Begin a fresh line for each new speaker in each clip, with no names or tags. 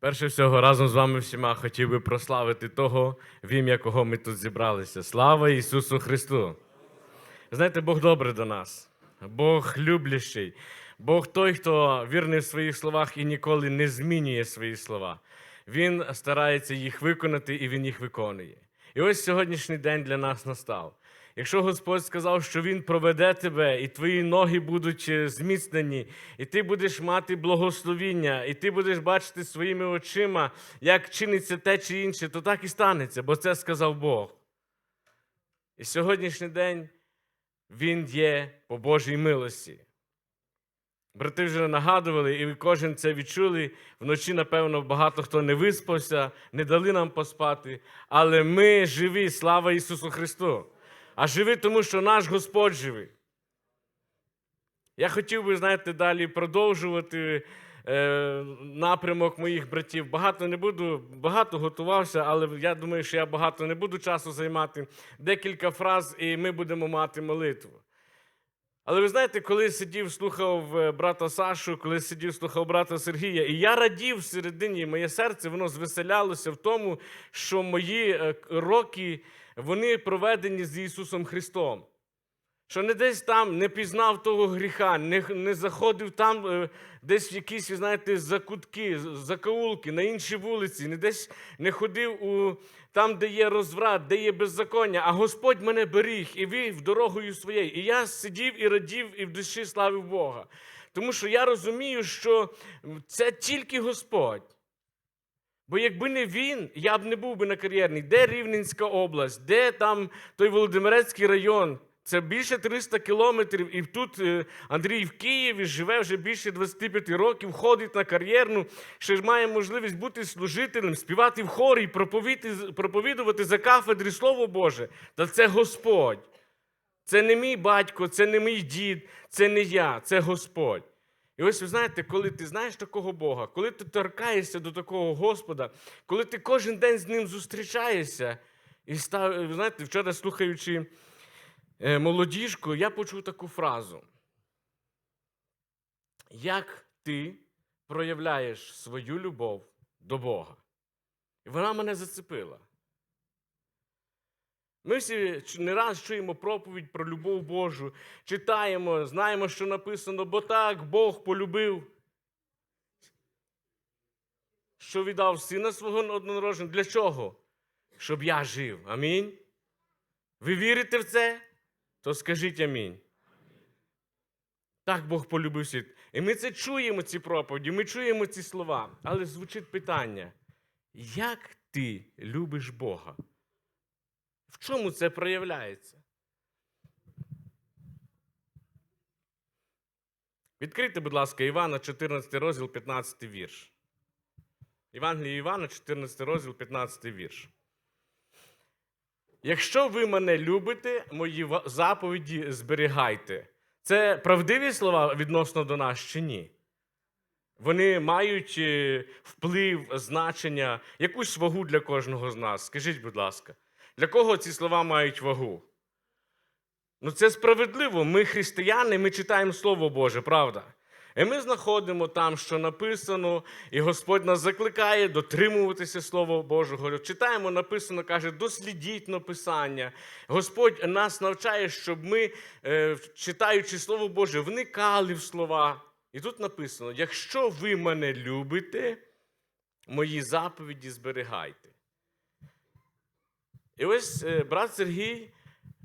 Перше всього, разом з вами всіма хотів би прославити того, в ім'я кого ми тут зібралися. Слава Ісусу Христу! Знаєте, Бог добрий до нас, Бог люблящий, Бог той, хто вірний в своїх словах і ніколи не змінює свої слова. Він старається їх виконати і Він їх виконує. І ось сьогоднішній день для нас настав. Якщо Господь сказав, що Він проведе тебе, і твої ноги будуть е, зміцнені, і ти будеш мати благословіння, і ти будеш бачити своїми очима, як чиниться те чи інше, то так і станеться, бо це сказав Бог. І сьогоднішній день він є по Божій милості. Брати вже нагадували, і ви кожен це відчули. Вночі, напевно, багато хто не виспався, не дали нам поспати. Але ми живі, слава Ісусу Христу! А живі, тому що наш Господь живий. Я хотів би, знаєте, далі продовжувати е, напрямок моїх братів. Багато не буду, багато готувався, але я думаю, що я багато не буду часу займати. Декілька фраз, і ми будемо мати молитву. Але ви знаєте, коли сидів, слухав е, брата Сашу, коли сидів, слухав брата Сергія, і я радів всередині, моє серце воно звеселялося в тому, що мої е, роки вони проведені з Ісусом Христом. Що не десь там не пізнав того гріха, не, не заходив там е, десь в якісь, ви знаєте, закутки, закаулки, на інші вулиці, не десь не ходив у, там, де є розврат, де є беззаконня, а Господь мене беріг і вів дорогою своєю. І я сидів і радів, і в душі славив Бога. Тому що я розумію, що це тільки Господь. Бо якби не він, я б не був би на кар'єрній. Де Рівненська область, де там той Володимирецький район? Це більше 300 кілометрів. І тут е, Андрій в Києві живе вже більше 25 років, ходить на кар'єрну, ще ж має можливість бути служителем, співати в хорі, проповідувати за кафедри Слово Боже. Та це Господь. Це не мій батько, це не мій дід, це не я, це Господь. І ось ви знаєте, коли ти знаєш такого Бога, коли ти торкаєшся до такого Господа, коли ти кожен день з ним зустрічаєшся, і став, ви знаєте, вчора слухаючи е, молодіжку, я почув таку фразу. Як ти проявляєш свою любов до Бога? І вона мене зацепила. Ми всі не раз чуємо проповідь про любов Божу, читаємо, знаємо, що написано, бо так Бог полюбив, що віддав сина свого однородженого. Для чого? Щоб я жив. Амінь. Ви вірите в це? То скажіть амінь. Так Бог полюбив світ. І ми це чуємо, ці проповіді, ми чуємо ці слова. Але звучить питання: як ти любиш Бога? В чому це проявляється? Відкрийте, будь ласка, Івана, 14 розділ, 15 вірш. Євангеліє Івана, 14 розділ, 15 вірш. Якщо ви мене любите, мої заповіді зберігайте. Це правдиві слова відносно до нас чи ні? Вони мають е, вплив, значення, якусь вагу для кожного з нас. Скажіть, будь ласка. Для кого ці слова мають вагу? Ну, це справедливо. Ми християни, ми читаємо Слово Боже, правда? І ми знаходимо там, що написано, і Господь нас закликає дотримуватися Слова Божого. Читаємо, написано, каже, дослідіть написання. Господь нас навчає, щоб ми, е, читаючи Слово Боже, вникали в слова. І тут написано: якщо ви мене любите, мої заповіді зберігайте. І ось е, брат Сергій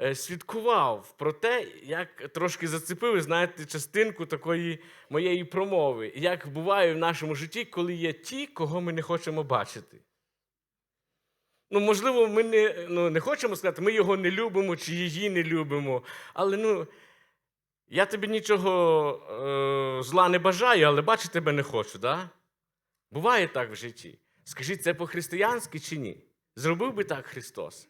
е, свідкував про те, як трошки зацепив, знаєте, частинку такої моєї промови, як буває в нашому житті, коли є ті, кого ми не хочемо бачити. Ну, можливо, ми не, ну, не хочемо сказати, ми його не любимо чи її не любимо. Але ну, я тобі нічого е, зла не бажаю, але бачити тебе не хочу, да? Буває так в житті. Скажіть, це по-християнськи чи ні? Зробив би так Христос?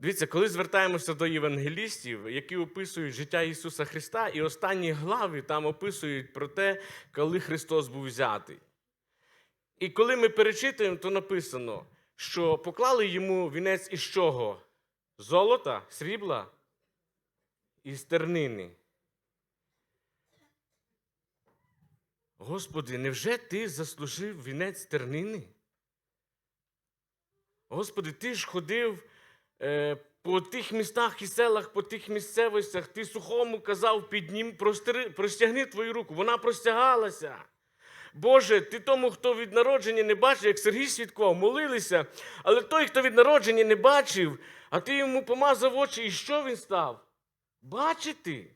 Дивіться, коли звертаємося до євангелістів, які описують життя Ісуса Христа, і останні глави там описують про те, коли Христос був взятий. І коли ми перечитуємо, то написано, що поклали йому вінець із чого? Золота, срібла і стернини. Господи, невже ти заслужив вінець тернини? Господи, ти ж ходив е, по тих містах і селах, по тих місцевостях, ти сухому казав, піднім, простери, простягни твою руку. Вона простягалася. Боже, ти тому, хто від народження не бачив, як Сергій свідкував, молилися, але той, хто від народження не бачив, а ти йому помазав очі, і що він став? Бачити.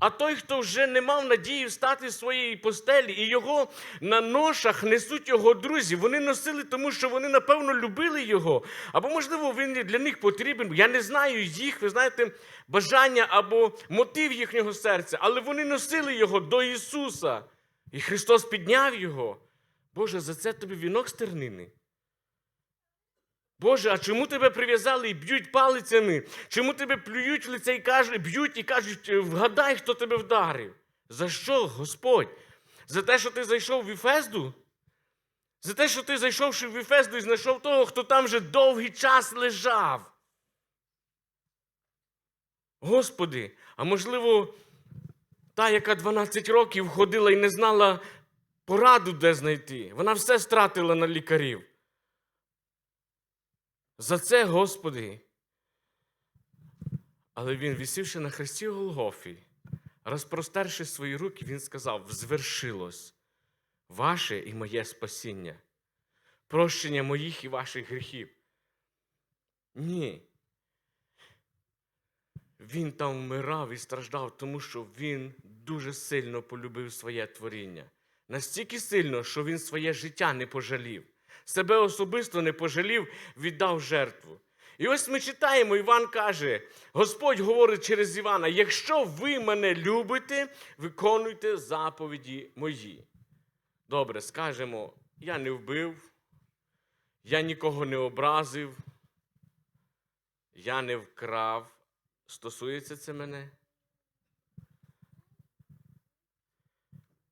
А той, хто вже не мав надії встати з своєї постелі, і його на ношах несуть його друзі. Вони носили, тому що вони, напевно, любили його. Або, можливо, він для них потрібен. Я не знаю їх, ви знаєте, бажання або мотив їхнього серця, але вони носили його до Ісуса. І Христос підняв його. Боже, за це тобі вінок з тернини. Боже, а чому тебе прив'язали і б'ють палицями? Чому тебе плюють в лице і кажуть, б'ють і кажуть, «Е, вгадай, хто тебе вдарив? За що, Господь? За те, що ти зайшов в Іфезду? За те, що ти зайшовши в Іфезду і знайшов того, хто там вже довгий час лежав. Господи, а можливо, та, яка 12 років ходила і не знала пораду, де знайти. Вона все стратила на лікарів. За це, Господи. Але він, висівши на хресті Голгофі, розпростерши свої руки, він сказав: звершилось ваше і моє спасіння, прощення моїх і ваших гріхів. Ні. Він там вмирав і страждав, тому що він дуже сильно полюбив своє творіння. Настільки сильно, що він своє життя не пожалів себе особисто не пожалів, віддав жертву. І ось ми читаємо, Іван каже, Господь говорить через Івана: якщо ви мене любите, виконуйте заповіді мої. Добре, скажемо, я не вбив, я нікого не образив, я не вкрав. Стосується це мене?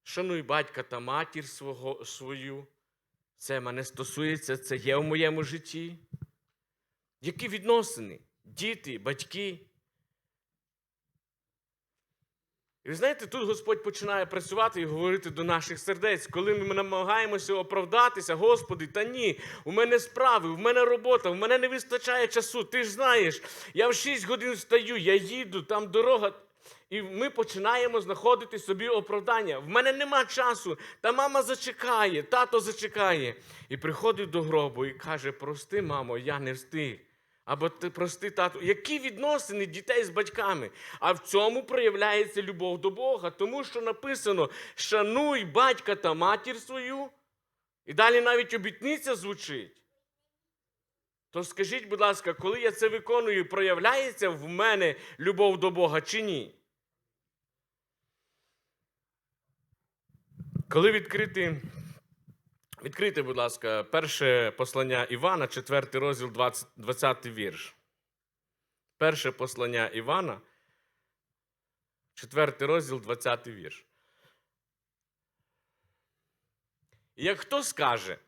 Шануй батька та матір свого, свою. Це мене стосується, це є в моєму житті. Які відносини? Діти, батьки. І ви знаєте, тут Господь починає працювати і говорити до наших сердець, коли ми намагаємося оправдатися, Господи, та ні, у мене справи, у мене робота, у мене не вистачає часу. Ти ж знаєш, я в 6 годин встаю, я їду, там дорога. І ми починаємо знаходити собі оправдання. В мене нема часу, та мама зачекає, тато зачекає. І приходить до гробу і каже: Прости, мамо, я не встиг. Або ти прости, тату. Які відносини дітей з батьками? А в цьому проявляється любов до Бога, тому що написано: шануй батька та матір свою. І далі навіть обітниця звучить. То скажіть, будь ласка, коли я це виконую, проявляється в мене любов до Бога чи ні? Коли відкрити, відкрити, будь ласка, перше послання Івана, 4 розділ, 20, 20 вірш. Перше послання Івана, 4 розділ, 20 вірш. Як хто скаже,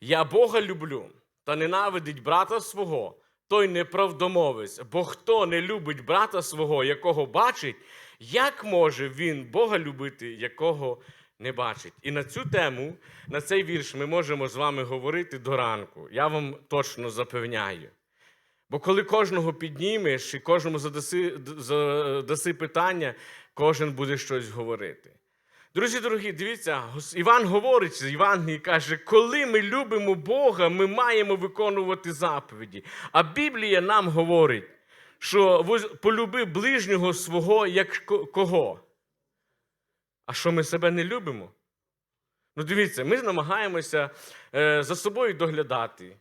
я Бога люблю та ненавидить брата свого, той неправдомовець, бо хто не любить брата свого, якого бачить, як може він Бога любити, якого не бачить? І на цю тему, на цей вірш ми можемо з вами говорити до ранку. Я вам точно запевняю. Бо коли кожного піднімеш і кожному задаси, задаси питання, кожен буде щось говорити. Друзі дорогі, дивіться, Іван говорить Євангелії каже, коли ми любимо Бога, ми маємо виконувати заповіді. А Біблія нам говорить, що полюби ближнього свого як кого? А що ми себе не любимо? Ну, дивіться, ми намагаємося е, за собою доглядати,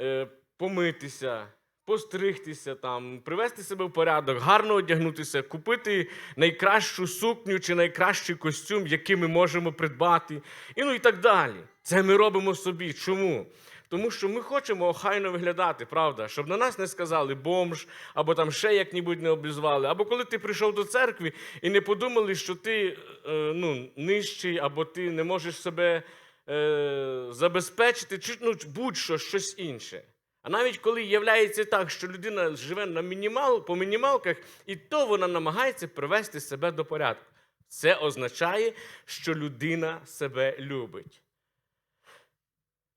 е, помитися, постригтися, там, привести себе в порядок, гарно одягнутися, купити найкращу сукню чи найкращий костюм, який ми можемо придбати, і ну і так далі. Це ми робимо собі. Чому? Тому що ми хочемо охайно виглядати, правда, щоб на нас не сказали бомж, або там ще як-небудь не обізвали. Або коли ти прийшов до церкви і не подумали, що ти е, ну, нижчий, або ти не можеш себе е, забезпечити, чи ну, будь-що щось інше. А навіть коли являється так, що людина живе на мінімал, по мінімалках, і то вона намагається привести себе до порядку. Це означає, що людина себе любить.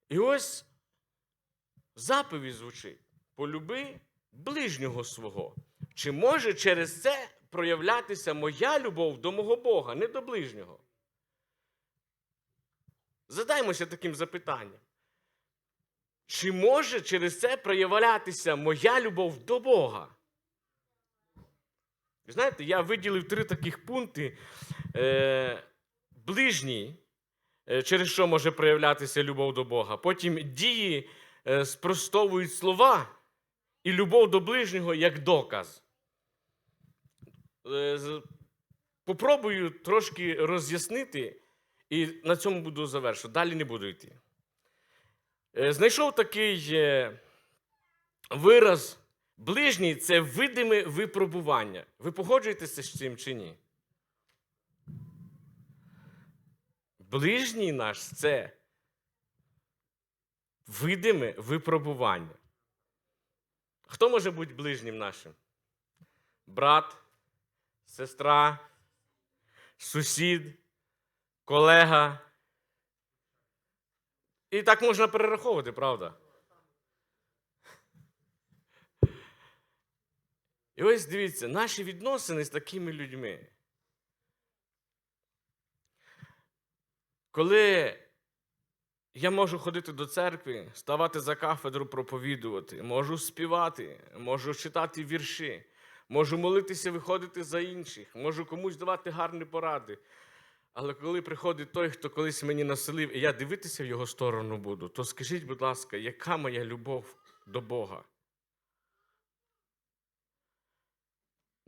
І ось заповідь звучить: полюби ближнього свого. Чи може через це проявлятися моя любов до мого Бога, не до ближнього? Задаймося таким запитанням. Чи може через це проявлятися моя любов до Бога? Знаєте, я виділив три таких пункти. Е, ближній, е, через що може проявлятися любов до Бога. Потім дії е, спростовують слова і любов до ближнього як доказ. Е, Попробую трошки роз'яснити, і на цьому буду завершувати. Далі не буду йти. Е, Знайшов такий е, вираз ближній це видиме випробування. Ви погоджуєтеся з цим чи ні? Ближній наш це видиме випробування. Хто може бути ближнім нашим? Брат, сестра, сусід, колега. І так можна перераховувати, правда? І ось дивіться, наші відносини з такими людьми. Коли я можу ходити до церкви, ставати за кафедру, проповідувати, можу співати, можу читати вірші, можу молитися, виходити за інших, можу комусь давати гарні поради. Але коли приходить той, хто колись мені населив, і я дивитися в його сторону буду, то скажіть, будь ласка, яка моя любов до Бога?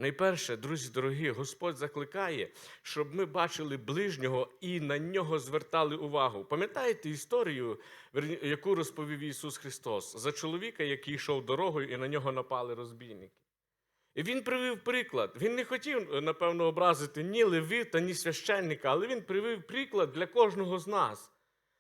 Найперше, друзі дорогі, Господь закликає, щоб ми бачили ближнього і на нього звертали увагу. Пам'ятаєте історію, яку розповів Ісус Христос за чоловіка, який йшов дорогою, і на нього напали розбійники? І він привів приклад. Він не хотів, напевно, образити ні левита, ні священника, але він привів приклад для кожного з нас.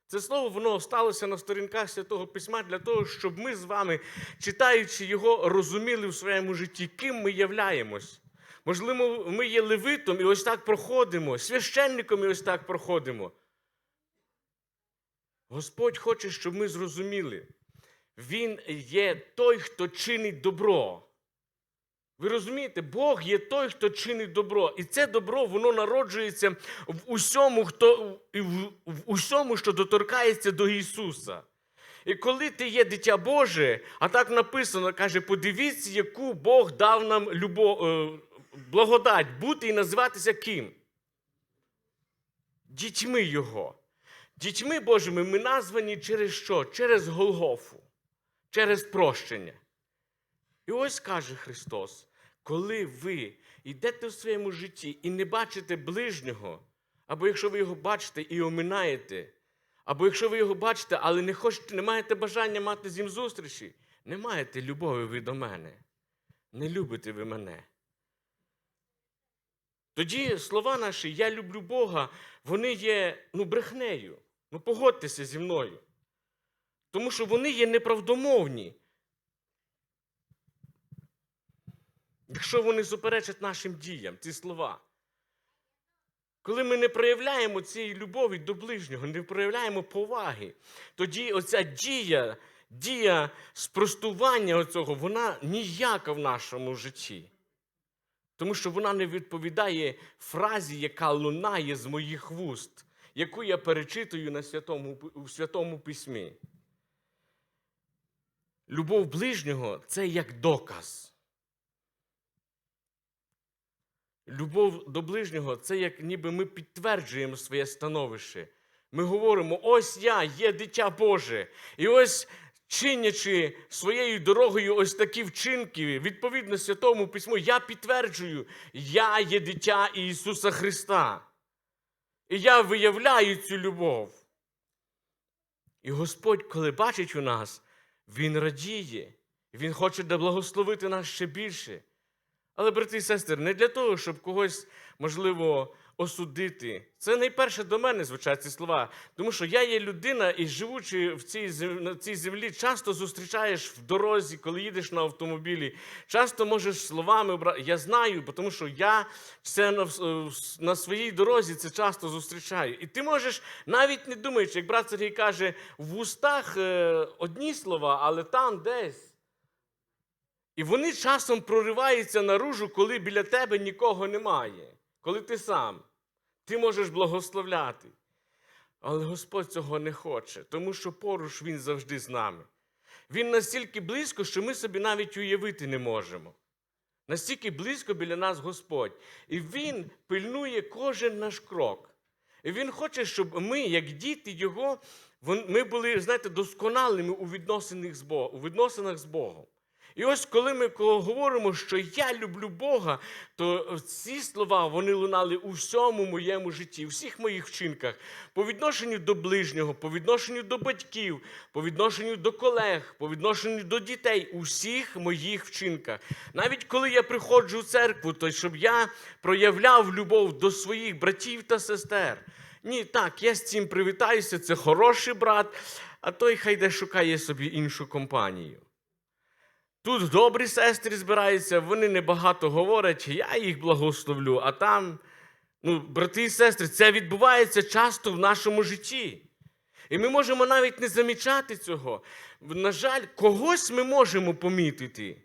Це слово воно сталося на сторінках Святого Письма для того, щоб ми з вами, читаючи його, розуміли в своєму житті, ким ми являємось. Можливо, ми є левитом і ось так проходимо, священником і ось так проходимо. Господь хоче, щоб ми зрозуміли. Він є той, хто чинить добро. Ви розумієте, Бог є той, хто чинить добро. І це добро воно народжується в усьому, хто, в, усьому, що доторкається до Ісуса. І коли ти є дитя Боже, а так написано, каже, подивіться, яку Бог дав нам любов, е, благодать бути і називатися ким? Дітьми Його. Дітьми Божими ми названі через що? Через Голгофу, через прощення. І ось каже Христос, коли ви йдете в своєму житті і не бачите ближнього, або якщо ви його бачите і оминаєте, або якщо ви його бачите, але не хочете, не маєте бажання мати з ним зустрічі, не маєте любові ви до мене, не любите ви мене. Тоді слова наші Я люблю Бога, вони є ну, брехнею. Ну погодьтеся зі мною. Тому що вони є неправдомовні. Якщо вони суперечать нашим діям, ці слова. Коли ми не проявляємо цієї любові до ближнього, не проявляємо поваги, тоді оця дія, дія спростування оцього, вона ніяка в нашому житті. Тому що вона не відповідає фразі, яка лунає з моїх вуст, яку я перечитую на святому, у Святому Письмі. Любов ближнього це як доказ. Любов до ближнього це як ніби ми підтверджуємо своє становище. Ми говоримо: ось я є дитя Боже. І ось чинячи своєю дорогою ось такі вчинки, відповідно Святому Письму, я підтверджую, я є дитя Ісуса Христа. І я виявляю цю любов. І Господь, коли бачить у нас, Він радіє, Він хоче благословити нас ще більше. Але, брати і сестри, не для того, щоб когось, можливо, осудити. Це найперше до мене звучать ці слова. Тому що я є людина, і живучи в цій, зем- на цій землі, часто зустрічаєш в дорозі, коли їдеш на автомобілі. Часто можеш словами бра- Я знаю, тому що я це на, на своїй дорозі це часто зустрічаю. І ти можеш, навіть не думаючи, як брат Сергій каже, в устах е, одні слова, але там десь. І вони часом прориваються наружу, коли біля тебе нікого немає, коли ти сам. Ти можеш благословляти. Але Господь цього не хоче, тому що поруч Він завжди з нами. Він настільки близько, що ми собі навіть уявити не можемо. Настільки близько біля нас Господь. І Він пильнує кожен наш крок. І Він хоче, щоб ми, як діти Його, ми були, знаєте, досконалими у відносинах з Богом. І ось коли ми говоримо, що я люблю Бога, то ці слова вони лунали у всьому моєму житті, у всіх моїх вчинках, по відношенню до ближнього, по відношенню до батьків, по відношенню до колег, по відношенню до дітей, у всіх моїх вчинках. Навіть коли я приходжу в церкву, то щоб я проявляв любов до своїх братів та сестер. Ні, так, я з цим привітаюся, це хороший брат, а той хай де шукає собі іншу компанію. Тут добрі сестри збираються, вони небагато говорять, я їх благословлю, а там, ну, брати і сестри, це відбувається часто в нашому житті. І ми можемо навіть не замічати цього. На жаль, когось ми можемо помітити.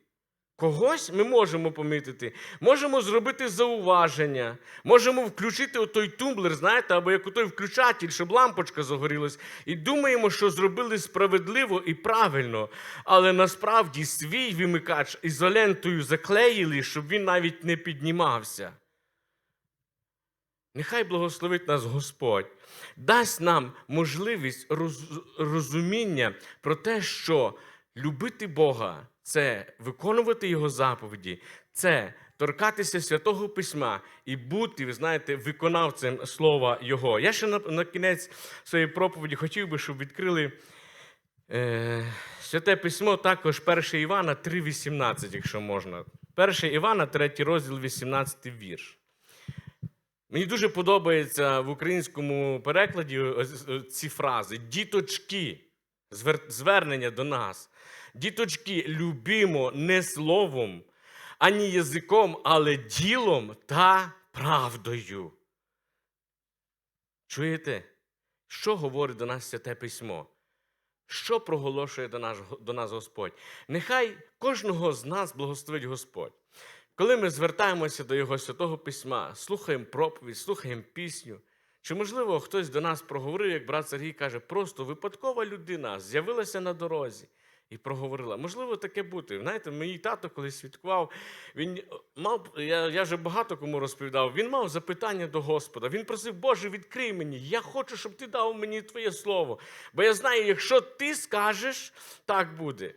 Когось ми можемо помітити. Можемо зробити зауваження, можемо включити той тумблер, знаєте, або як той включатель, щоб лампочка загорілась, і думаємо, що зробили справедливо і правильно. Але насправді свій вимикач ізолентою заклеїли, щоб він навіть не піднімався. Нехай благословить нас Господь, дасть нам можливість роз- розуміння про те, що любити Бога це виконувати Його заповіді, це торкатися святого письма і бути, ви знаєте, виконавцем слова Його. Я ще на, на кінець своєї проповіді хотів би, щоб відкрили е, святе письмо, також 1 Івана 3,18, якщо можна. 1 Івана, 3 розділ, 18 вірш. Мені дуже подобається в українському перекладі е, ці фрази. Діточки, звернення до нас. Діточки, любімо не словом, ані язиком, але ділом та правдою. Чуєте? Що говорить до нас святе письмо? Що проголошує до нас, до нас Господь? Нехай кожного з нас благословить Господь. Коли ми звертаємося до Його святого письма, слухаємо проповідь, слухаємо пісню. Чи, можливо, хтось до нас проговорив, як брат Сергій каже, просто випадкова людина з'явилася на дорозі і проговорила. Можливо, таке бути. Знаєте, мій тато колись святкував, він мав, я, я вже багато кому розповідав, він мав запитання до Господа. Він просив, Боже, відкрий мені, я хочу, щоб ти дав мені Твоє слово. Бо я знаю, якщо ти скажеш, так буде.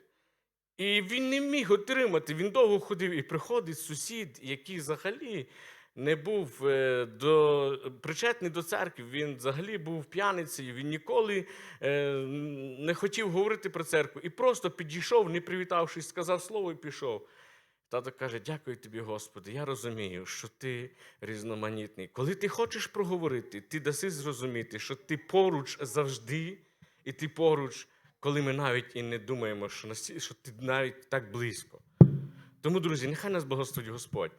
І він не міг отримати. Він довго ходив і приходить сусід, який взагалі не був е, до, причетний до церкви. Він взагалі був п'яницею, він ніколи е, не хотів говорити про церкву. І просто підійшов, не привітавшись, сказав слово і пішов. Тато каже: Дякую тобі, Господи. Я розумію, що ти різноманітний. Коли ти хочеш проговорити, ти даси зрозуміти, що ти поруч завжди, і ти поруч, коли ми навіть і не думаємо, що, ти навіть так близько. Тому, друзі, нехай нас благословить Господь.